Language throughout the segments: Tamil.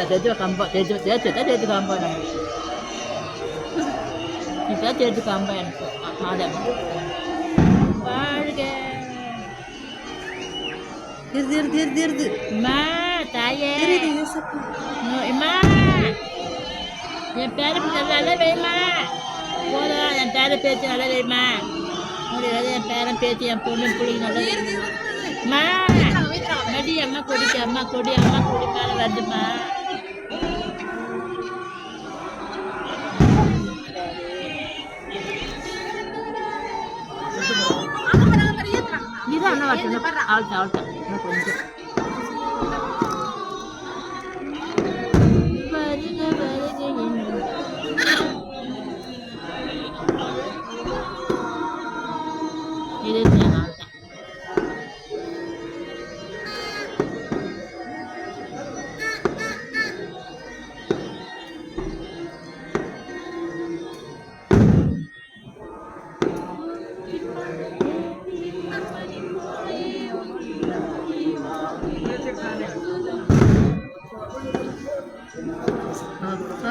Kita jadi kampung, jadi jadi kita jadi kampung. Kita jadi kampung. Ada. Warga. இருது இருது இருது இருது அம்மா தாயே அம்மா என் பேர நல்லா வேமா போதும் என் பேர பேச்சு நல்லா வேமா முடியாது என் பேரன் பேச்சு என் பொண்ணு பிள்ளைங்க நல்லா வேணும். அம்மா மடி அம்மா கொடிக்கு அம்மா கொடி அம்மா கொடி மேலே வருதுமா நீதான் அண்ணா வரட்டும் ஆள்ட்ட ஆள்ட்ட அப்பா,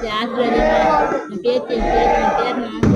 அதாதே ஆசிரியமா ஆசிரியமா பேத்தி பேத்தி பேர் நான்